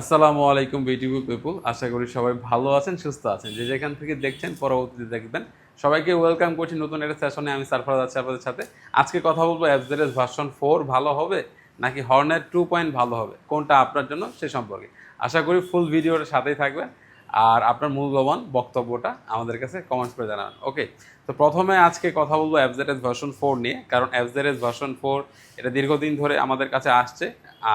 আসসালামু আলাইকুম বিউটিফুল পিপুল আশা করি সবাই ভালো আছেন, সুস্থ আছেন। যে যেখান থেকে দেখছেন, পরবর্তীতে দেখবেন। সবাইকে ওয়েলকাম করছি নতুন একটা সেশনে আমি সারফরাজ আছি আপনাদের সাথে। আজকে কথা বলব অ্যাপজেরেস ভার্সন ফোর ভালো হবে নাকি হর্নের টু পয়েন্ট ভালো হবে? কোনটা আপনার জন্য সে সম্পর্কে। আশা করি ফুল ভিডিওর সাথেই থাকবেন। আর আপনার মূল্যবান বক্তব্যটা আমাদের কাছে কমেন্টস করে জানান ওকে তো প্রথমে আজকে কথা বলব অ্যাপজেরেস ভার্সন ফোর নিয়ে। কারণ অ্যাপজেরেস ভার্সন ফোর এটা দীর্ঘদিন ধরে আমাদের কাছে আসছে।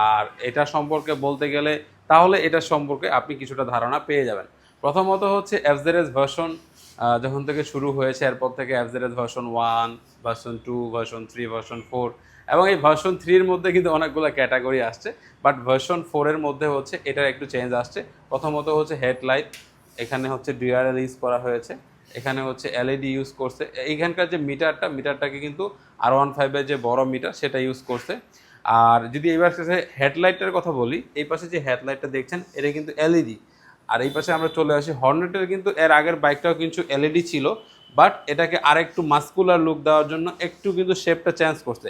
আর এটা সম্পর্কে বলতে গেলে তাহলে এটা সম্পর্কে আপনি কিছুটা ধারণা পেয়ে যাবেন। প্রথমত হচ্ছে অ্যাপজেরেস ভার্সন যখন থেকে শুরু হয়েছে, এরপর থেকে অ্যাপজেরেস version one version two version three version four এবং এই ভার্সন থ্রির মধ্যে কিন্তু অনেকগুলো ক্যাটাগরি আসছে। বাট ভার্সন ফোরের মধ্যে হচ্ছে এটার একটু চেঞ্জ আসছে। প্রথমত হচ্ছে হেডলাইট এখানে হচ্ছে ডিআরএল ইউজ করা হয়েছে। এখানে হচ্ছে এলইডি ইউজ করছে। এইখানকার যে মিটারটা মিটারটাকে কিন্তু আর ওয়ান ফাইভের যে বড় মিটার সেটা ইউজ করছে। আর যদি এবার শেষে হেডলাইটের কথা বলি, এই পাশে যে হেডলাইটটা দেখছেন, এটা কিন্তু এলইডি আর এই পাশে আমরা চলে আসি হর্নেটের কিন্তু এর আগের বাইকটাও কিন্তু এলইডি ছিল বাট এটাকে আর একটু মাস্কুলার লুক দেওয়ার জন্য একটু কিন্তু শেপটা চেঞ্জ করছে।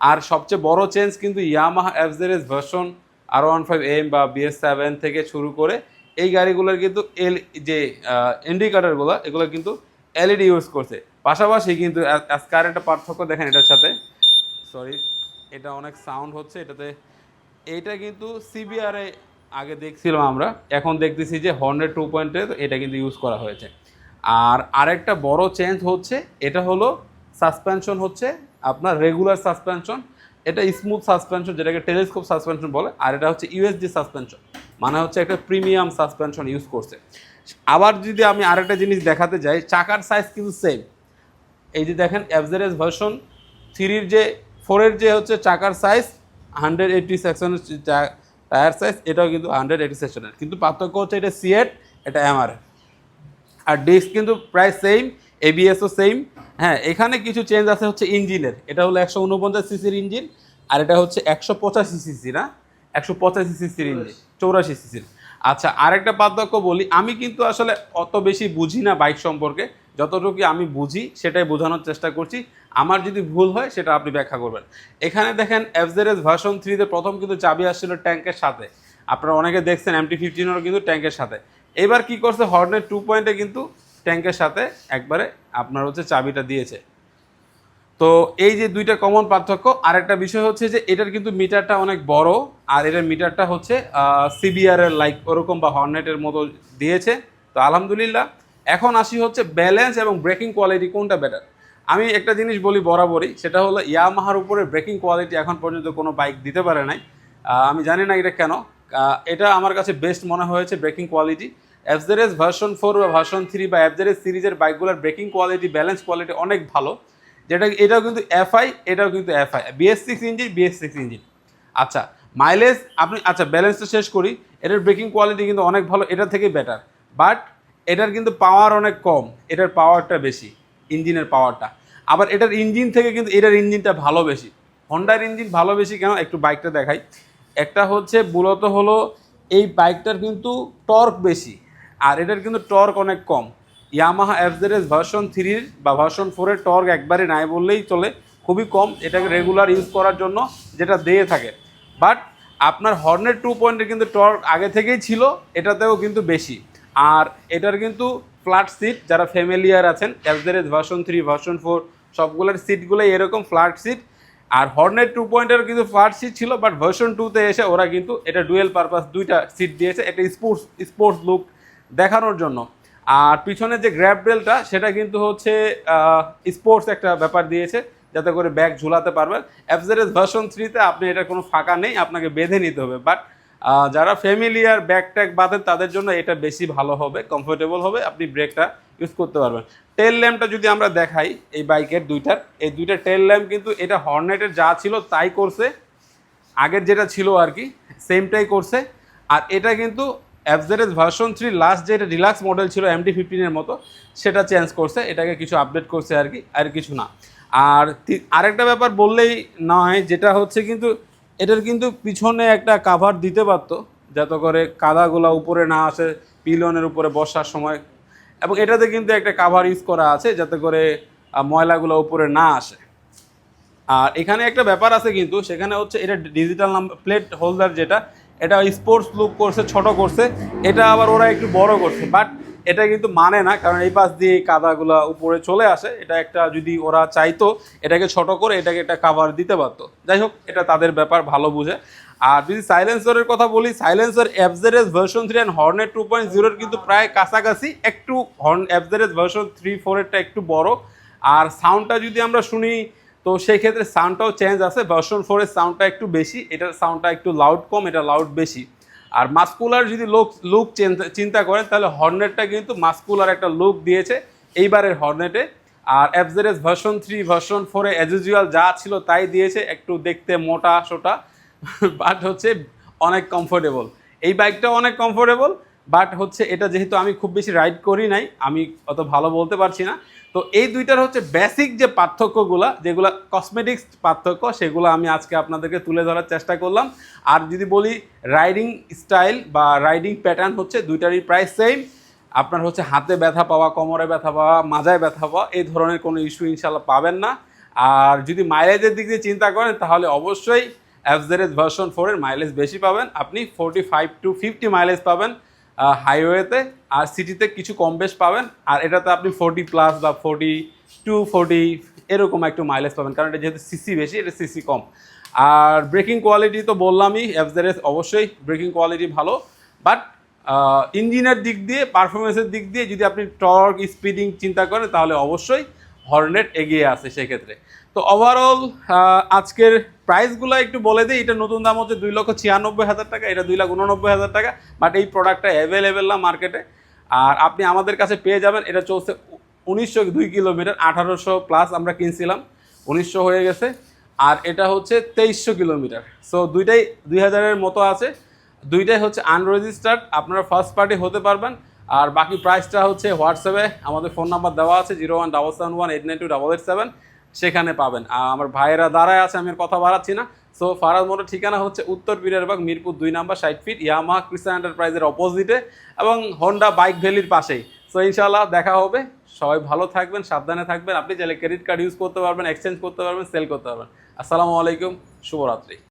আর সবচেয়ে বড় চেঞ্জ কিন্তু Yamaha FZS version R one five M বা বিএস সেভেন থেকে শুরু করে এই গাড়িগুলোর কিন্তু এল যে ইন্ডিকেটারগুলো এগুলো কিন্তু এলইডি ইউজ করছে। পাশাপাশি কিন্তু আজ- আজকে আর একটা পার্থক্য দেখেন এটার সাথে। সরি এটা অনেক সাউন্ড হচ্ছে, এটাতে এইটা কিন্তু সিবিআরে আগে দেখছিলাম আমরা, এখন দেখতেছি যে হর্নের টু পয়েন্টে এটা কিন্তু ইউজ করা হয়েছে। আর আরেকটা বড় চেঞ্জ হচ্ছে, এটা হলো সাসপেনশন হচ্ছে, আপনার রেগুলার সাসপেনশন এটা স্মুথ সাসপেনশন যেটাকে টেলিস্কোপ সাসপেনশন বলে, আর এটা হচ্ছে ইউএসডি সাসপেনশন মানে হচ্ছে একটা প্রিমিয়াম সাসপেনশন ইউজ করছে। আবার যদি আমি আরেকটা জিনিস দেখাতে যাই, চাকার সাইজ কিন্তু সেম এই যে দেখেন অ্যাভারেজ ভার্সন থ্রির যে ফোরের যে হচ্ছে চাকার সাইজ হান্ড্রেড এইটি সেকশনের টায়ার সাইজ এটাও কিন্তু হান্ড্রেড এইটি সেকশনের কিন্তু পার্থক্য হচ্ছে এটা সিএট এটা এমআর আর ডিস্ক কিন্তু প্রায় সেম এবিএসও সেম হ্যাঁ এখানে কিছু চেঞ্জ আছে হচ্ছে ইঞ্জিনের এটা হলো একশো উনপঞ্চাশ সিসির ইঞ্জিন আর এটা হচ্ছে একশো পঁচাশি সিসি না? একশো পঁচাশি সিসির ইঞ্জিন চৌরাশি সিসির আচ্ছা আরেকটা পার্থক্য বলি, আমি কিন্তু আসলে অত বেশি বুঝি না বাইক সম্পর্কে। যতটুকু আমি বুঝি, সেটাই বোঝানোর চেষ্টা করছি। আমার যদি ভুল হয়, সেটা আপনি ব্যাখ্যা করবেন। এখানে দেখেন এফজেরেস ভার্সন থ্রিতে প্রথম কিন্তু চাবি আসছিল ট্যাঙ্কের সাথে। আপনারা অনেকে দেখছেন এমটি ফিফটিনেরও কিন্তু ট্যাঙ্কের সাথে। এবার কি করছে হর্নের টু পয়েন্টে কিন্তু ট্যাঙ্কের সাথে একবারে আপনার হচ্ছে চাবিটা দিয়েছে। তো এই যে দুইটা কমন পার্থক্য, আরেকটা বিষয় হচ্ছে যে, এটার কিন্তু মিটারটা অনেক বড়, আর এটার মিটারটা হচ্ছে সিবিআরের লাইক ওরকম বা হর্নেটের মতো দিয়েছে। তো আলহামদুলিল্লাহ এখন আসি হচ্ছে ব্যালেন্স এবং ব্রেকিং কোয়ালিটি কোনটা বেটার আমি একটা জিনিস বলি বরাবরই, সেটা হলো ইয়ামাহার উপরে ব্রেকিং কোয়ালিটি এখন পর্যন্ত কোনো বাইক দিতে পারে নাই। আমি জানি না এটা কেন। এটা আমার কাছে বেস্ট মনে হয়েছে braking quality FZS version four বা ভার্সন থ্রি বা এফজেরেস সিরিজের বাইকগুলোর ব্রেকিং কোয়ালিটি ব্যালেন্স কোয়ালিটি অনেক ভালো। যেটা এটাও কিন্তু এফআই এটাও কিন্তু FI BS six engine BS six engine আচ্ছা মাইলেজ আপনি আচ্ছা ব্যালেন্সটা শেষ করি। এটার ব্রেকিং কোয়ালিটি কিন্তু অনেক ভালো, এটা থেকে বেটার বাট এটার কিন্তু পাওয়ার অনেক কম, এটার পাওয়ারটা বেশি, ইঞ্জিনের পাওয়ারটা আবার এটার ইঞ্জিন থেকে কিন্তু এটার ইঞ্জিনটা ভালো বেশি। হন্ডার ইঞ্জিন ভালো বেশি কেন? একটু বাইকটা দেখাই। একটা হচ্ছে মূলত হলো এই বাইকটার কিন্তু টর্ক বেশি, আর এটার কিন্তু টর্ক অনেক কম। ইয়ামাহা এফজেরেস ভার্সন থ্রির বা ভার্সন ফোরের টর্ক একবারে নাই বললেই চলে, খুবই কম। এটাকে রেগুলার ইউজ করার জন্য যেটা দিয়ে থাকে। বাট আপনার হর্নের টু পয়েন্টের কিন্তু টর্ক আগে থেকেই ছিল, এটাতেও কিন্তু বেশি। আর এটার কিন্তু ফ্ল্যাট সিট যারা ফ্যামিলিয়ার আছেন এফজেরেস ভার্সন থ্রি ভার্সন ফোর সবগুলোর সিটগুলোই এরকম ফ্ল্যাট সিট আর হর্নের টু পয়েন্টের কিন্তু ফ্ল্যাট সিট ছিল বাট ভার্সন টুতে এসে ওরা কিন্তু এটা ডুয়েল পারপাস দুইটা সিট দিয়েছে এটা স্পোর্টস স্পোর্টস লুক দেখানোর জন্য। আর পিছনে যে গ্র্যাব রেলটা সেটা কিন্তু হচ্ছে স্পোর্টস একটা ব্যাপার দিয়েছে, যাতে করে ব্যাগ ঝুলাতে পারবেন। অ্যাপজারেস ভার্সন থ্রিতে আপনি এটা কোনো ফাঁকা নেই, আপনাকে বেঁধে নিতে হবে বাট যারা ফ্যামিলিয়ার ব্যাগ ট্যাগ বাঁধেন, তাদের জন্য এটা বেশি ভালো হবে কমফোর্টেবল হবে, আপনি ব্রেকটা ইউজ করতে পারবেন। টেল ল্যাম্পটা যদি আমরা দেখাই, এই বাইকের দুইটার, এই দুইটা টেল ল্যাম্প কিন্তু এটা হর্নেটের যা ছিল তাই করছে। আগের যেটা ছিল আর কি সেমটাই করছে। আর এটা কিন্তু অ্যাভজারেজ ভার্সন থ্রি লাস্ট যেটা রিল্যাক্স মডেল ছিল এম এমটি ফিফটিনের মতো, সেটা চেঞ্জ করছে, এটাকে কিছু আপডেট করছে আর কি, আর কিছু না। আর আরেকটা ব্যাপার বললেই নয়, যেটা হচ্ছে কিন্তু এটার কিন্তু পিছনে একটা কাভার দিতে পারতো, যাতে করে কাদাগুলা উপরে না আসে পিলনের উপরে বসার সময়। এবং এটাতে কিন্তু একটা কাভার ইউজ করা আছে, যাতে করে ময়লাগুলো উপরে না আসে। আর এখানে একটা ব্যাপার আছে কিন্তু, সেখানে হচ্ছে এটা ডিজিটাল নাম্বার প্লেট হোল্ডার যেটা এটা স্পোর্টস লুক করছে, ছোট করছে। এটা আবার ওরা একটু বড় করছে বাট এটা কিন্তু মানে না, কারণ এই পাশ দিয়ে কাদাগুলা উপরে চলে আসে। এটা একটা যদি ওরা চাইতো, এটাকে ছোট করে এটাকে একটা কাভার দিতে পারতো। যাই হোক, এটা তাদের ব্যাপার, ভালো বুঝে। আর যদি সাইলেন্সারের কথা বলি silencer FZS version three and hornet two point জিরোর কিন্তু প্রায় কাছাকাছি। একটু হর্ন এফজেডএস ভার্সন থ্রি ফোরেরটা একটু বড়। আর সাউন্ডটা যদি আমরা শুনি তো সেই ক্ষেত্রে সাউন্ডটাও চেঞ্জ আছে ভার্সন ফোরের সাউন্ডটা একটু বেশি, এটার সাউন্ডটা একটু লাউড কম, এটা লাউড বেশি। আর মাস্কুলার যদি লুক লুক চিন্তা করেন, তাহলে হর্নেটটা কিন্তু মাস্কুলার একটা লুক দিয়েছে এইবারের হর্নেটে আর এফজেডএস ভার্সন থ্রি ভার্সন ফোরে অ্যাজ ইউজুয়াল যা ছিল তাই দিয়েছে, একটু দেখতে মোটা সোটা বাট হচ্ছে অনেক কমফোর্টেবল এই বাইকটা অনেক কমফোর্টেবল বাট হচ্ছে এটা যেহেতু আমি খুব বেশি রাইড করি নাই, আমি অত ভালো বলতে পারছি না। তো এই দুইটার হচ্ছে বেসিক যে পার্থক্যগুলো, যেগুলো কসমেটিক্স পার্থক্য, সেগুলো আমি আজকে আপনাদেরকে তুলে ধরার চেষ্টা করলাম। আর যদি বলি রাইডিং স্টাইল বা রাইডিং প্যাটার্ন হচ্ছে দুইটারই প্রায় সেম আপনার হচ্ছে হাতে ব্যথা পাওয়া, কোমরে ব্যথা পাওয়া, মাজায় ব্যথা পাওয়া, এই ধরনের কোনো ইস্যু ইনশাল্লাহ পাবেন না। আর যদি মাইলেজের দিক দিয়ে চিন্তা করেন, তাহলে অবশ্যই এফজেডএস ভার্সন ফোরের মাইলেজ বেশি পাবেন। আপনি forty five to fifty mileage পাবেন। হাইওয়েতে আর সিটিতে কিছু কম বেশ পাবেন। আর এটাতে আপনি ফোরটি প্লাস বা ফোরটি টু ফোরটি এরকম একটু মাইলেজ পাবেন। কারণ এটা যেহেতু সিসি বেশি, এটা সিসি কম। আর ব্রেকিং কোয়ালিটি তো বললামই এফজেডএস অবশ্যই ব্রেকিং কোয়ালিটি ভালো। বাট ইঞ্জিনের দিক দিয়ে পারফরমেন্সের দিক দিয়ে যদি আপনি টর্ক স্পিডিং চিন্তা করেন, তাহলে অবশ্যই হর্নেট এগিয়ে আছে সেক্ষেত্রে। তো ওভারঅল আজকের প্রাইসগুলো একটু বলে দিই। এটা নতুন দাম হচ্ছে দুই লক্ষ ছিয়ানব্বই হাজার টাকা, এটা দুই লাখ উননব্বই হাজার টাকা বাট এই প্রোডাক্টটা অ্যাভেলেবেল না মার্কেটে আর আপনি আমাদের কাছে পেয়ে যাবেন, এটা চলছে উনিশশো দুই কিলোমিটার, আঠারোশো প্লাস আমরা কিনছিলাম, উনিশশো হয়ে গেছে। আর এটা হচ্ছে তেইশশো কিলোমিটার। সো দুইটাই দুই হাজারের মতো আছে। দুইটাই হচ্ছে আনরেজিস্টার্ড আপনারা ফার্স্ট পার্টি হতে পারবেন। আর বাকি প্রাইসটা হচ্ছে হোয়াটসঅ্যাপে আমাদের ফোন নাম্বার দেওয়া আছে zero one double seven one eight nine two double eight seven সেখানে পাবেন। আর আমার ভাইয়েরা দাঁড়ায় আছে, আমি আর কথা বাড়াচ্ছি না। সো ফারাজ মোটর ঠিকানা হচ্ছে উত্তর বিরারবাগ, মিরপুর দুই নাম্বার ষাট ফিট ইয়ামা ক্রিস্টান এন্টারপ্রাইজের অপোজিটে এবং হোন্ডা বাইক ভ্যালির পাশেই। সো ইনশাল্লাহ দেখা হবে। সবাই ভালো থাকবেন, সাবধানে থাকবেন। আপনি চাইলে ক্রেডিট কার্ড ইউজ করতে পারবেন এক্সচেঞ্জ করতে পারবেন সেল করতে পারবেন। আসসালামু আলাইকুম, শুভরাত্রি।